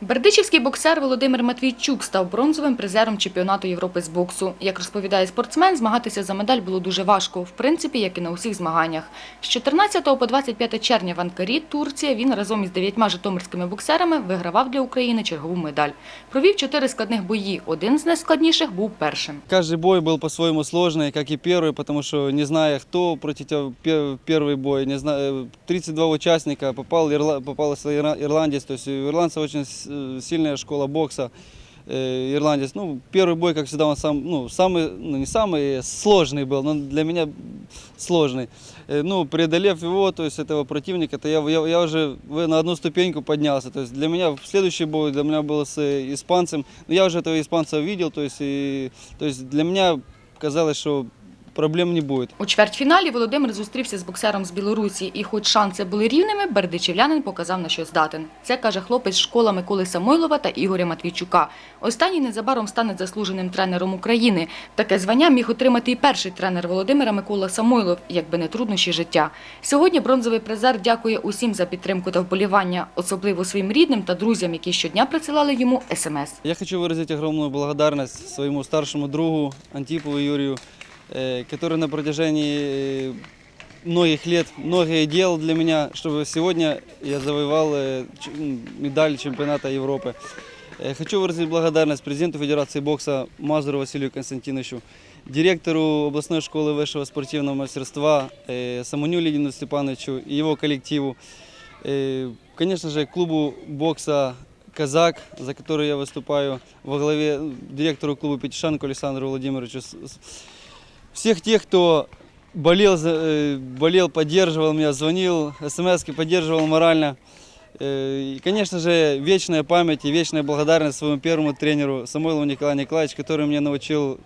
Бердичівський боксер Володимир Матвійчук став бронзовим призером чемпіонату Європи з боксу. Як розповідає спортсмен, змагатися за медаль було дуже важко, в принципі, як і на усіх змаганнях. З 14 по 25 червня в Анкарі, Турція, він разом із дев'ятьма житомирськими боксерами вигравав для України чергову медаль. Провів чотири складних бої. Один з найскладніших був першим. Каждый бой был по-своему сложный, как и первый, потому что не зная, кто против тебя пе- первый бой, не знаю, 32 участника, попал, ирла- попался ира- ирландец, то э, сильная школа бокса, э, ирландец. Ну, первый бой, как всегда, он сам, ну, самый, ну, не самый сложный был, но для меня сложный. Э, Ну, преодолев его, то есть этого противника, то я, я, я уже на одну ступеньку поднялся. То есть для меня следующий бой для меня был с э, испанцем. Но я уже этого испанца видел, то есть, и, то есть для меня казалось, что проблем не будет. У чвертьфіналі Володимир зустрівся з боксером з Білорусі, і хоч шанси були рівними, бердичівлянин показав на що здатен. Це каже хлопець школа Миколи Самойлова та Ігоря Матвійчука. Останній незабаром стане заслуженим тренером України. Таке звання міг отримати і перший тренер Володимира Микола Самойлов, якби не труднощі життя. Сьогодні бронзовий призер дякує усім за підтримку та вболівання, особливо своїм рідним та друзям, які щодня присилали йому смс. Я хочу выразить огромную благодарность своему старшему другу Антипову Юрию, э, который на протяжении э, многих лет многое делал для меня, чтобы сегодня я завоевал э, ч- м, медаль чемпионата Европы. Э, Хочу выразить благодарность президенту Федерации бокса Мазуру Василию Константиновичу, директору областной школы высшего спортивного мастерства э, Самоню Леониду Степановичу и его коллективу. Э, Конечно же, клубу бокса «Казак», за который я выступаю, во главе э, директору клуба «Пятишанку» Александру Владимировичу. С- с- Всех тех, кто болел, за- э, болел, поддерживал меня, звонил, смс поддерживал морально. Э, И, конечно же, вечная память и вечная благодарность своему первому тренеру Самойлову Николаю Николаевичу, который меня научил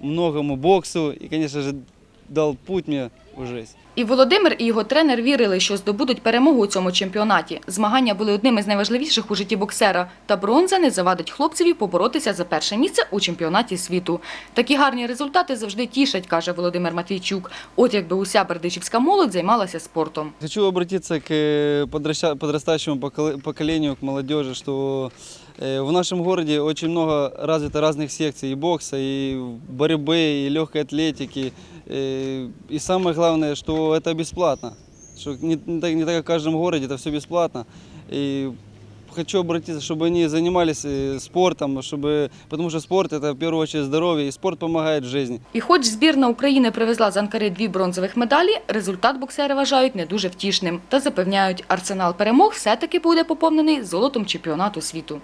многому боксу и, конечно же, дал путь мне в жизнь. І Володимир, і його тренер вірили, що здобудуть перемогу у цьому чемпіонаті. Змагання були одним із найважливіших у житті боксера. Та бронза не завадить хлопцеві поборотися за перше місце у чемпіонаті світу. Такі гарні результати завжди тішать, каже Володимир Матвійчук. От якби уся бердичівська молодь займалася спортом. Хочу обратиться к э, подраща- подрастающему покол- поколению, к молодежи, что э, в нашем городе очень много развито разных секций и бокса, и борьбы, и легкой атлетики. Э, И самое главное, что это бесплатно. Что не, не так, не так, как в каждом городе, это все бесплатно. И хочу обратиться, чтобы они занимались э, спортом, чтобы, потому что спорт это в первую очередь здоровье, и спорт помогает в жизни. І хоч збірна України привезла з Анкари дві бронзових медалі, результат боксери вважають не дуже втішним та запевняють, арсенал перемог все-таки буде поповнений золотом чемпіонату світу.